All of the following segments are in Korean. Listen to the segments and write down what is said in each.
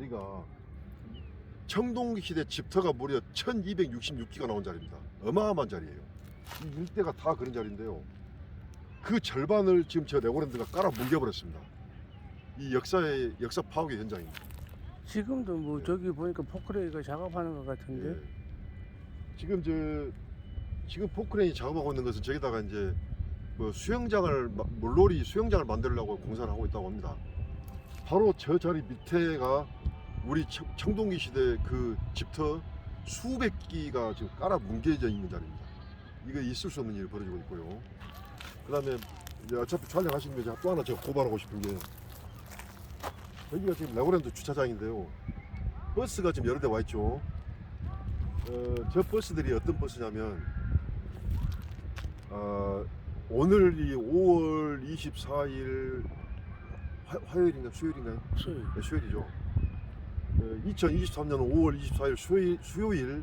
자리가 청동기 시대 집터가 무려 1266기가 나온 자리입니다. 어마어마한 자리예요. 이 일대가 다 그런 자리인데요. 그 절반을 지금 저 레고랜드가 깔아 뭉개버렸습니다. 이 역사의 역사 파괴 현장입니다. 지금도 뭐 네. 저기 보니까 포크레이가 작업하는 것 같은데 예. 지금 저 지금 포크레인이 작업하고 있는 것은 저기다가 이제 뭐 수영장을 마- 물놀이 수영장을 만들려고 공사를 하고 있다고 합니다. 바로 저 자리 밑에가 우리 청- 청동기 시대 그 집터 수백 기가 지금 깔아 뭉개져 있는 자리입니다. 이거 있을 수 없는 일이 벌어지고 있고요. 그 다음에 이제 어차피 촬영하시는 게또 하나 제가 고발하고 싶은 게 여기가 지금 레고랜드 주차장인데요. 버스가 지금 여러 대 와 있죠. 어, 저 버스들이 어떤 버스냐면 어, 오늘이 5월 24일 화, 화요일인가 수요일인가요? 수요일. 네, 수요일이죠. 어, 2023년 5월 24일 수요일, 수요일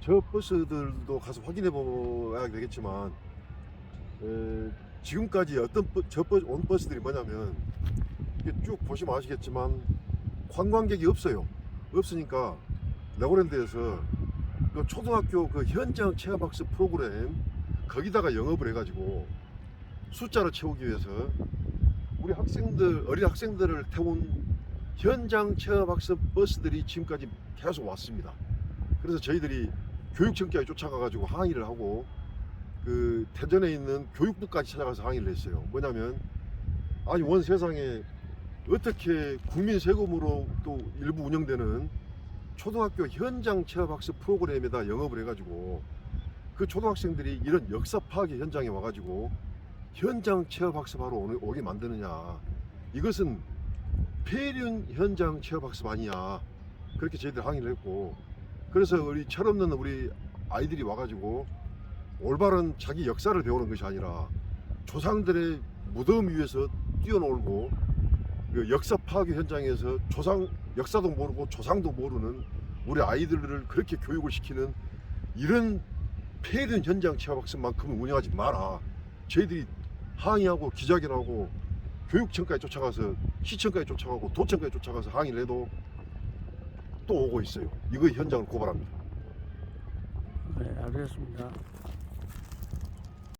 저 버스들도 가서 확인해 봐야 되겠지만 에, 지금까지 어떤 버, 저 버스, 온 버스들이 뭐냐면 이게 쭉 보시면 아시겠지만 관광객이 없어요. 없으니까 레고랜드에서 그 초등학교 그 현장 체험학습 프로그램 거기다가 영업을 해가지고 숫자를 채우기 위해서 우리 학생들 어린 학생들을 태운 현장 체험학습 버스들이 지금까지 계속 왔습니다. 그래서 저희들이 교육청까지 쫓아가가지고 항의를 하고 그 대전에 있는 교육부까지 찾아가서 항의를 했어요. 뭐냐면 아니 원 세상에 어떻게 국민 세금으로 또 일부 운영되는 초등학교 현장 체험학습 프로그램에다 영업을 해가지고 그 초등학생들이 이런 역사 파괴 현장에 와가지고 현장 체험학습하러 오게 만드느냐 이것은 폐륜 현장 체험학습 아니냐 그렇게 저희들 항의를 했고 그래서 우리 철없는 우리 아이들이 와가지고 올바른 자기 역사를 배우는 것이 아니라 조상들의 무덤 위에서 뛰어놀고 그 역사 파괴 현장에서 조상 역사도 모르고 조상도 모르는 우리 아이들을 그렇게 교육을 시키는 이런 폐륜 현장 체험학습만큼은 운영하지 마라. 저희들이 항의하고 기자회견하고 교육청까지 쫓아가서 시청까지 쫓아가고 도청까지 쫓아가서 항의를 해도 또 오고 있어요. 이거 현장을 고발합니다. 네, 알겠습니다.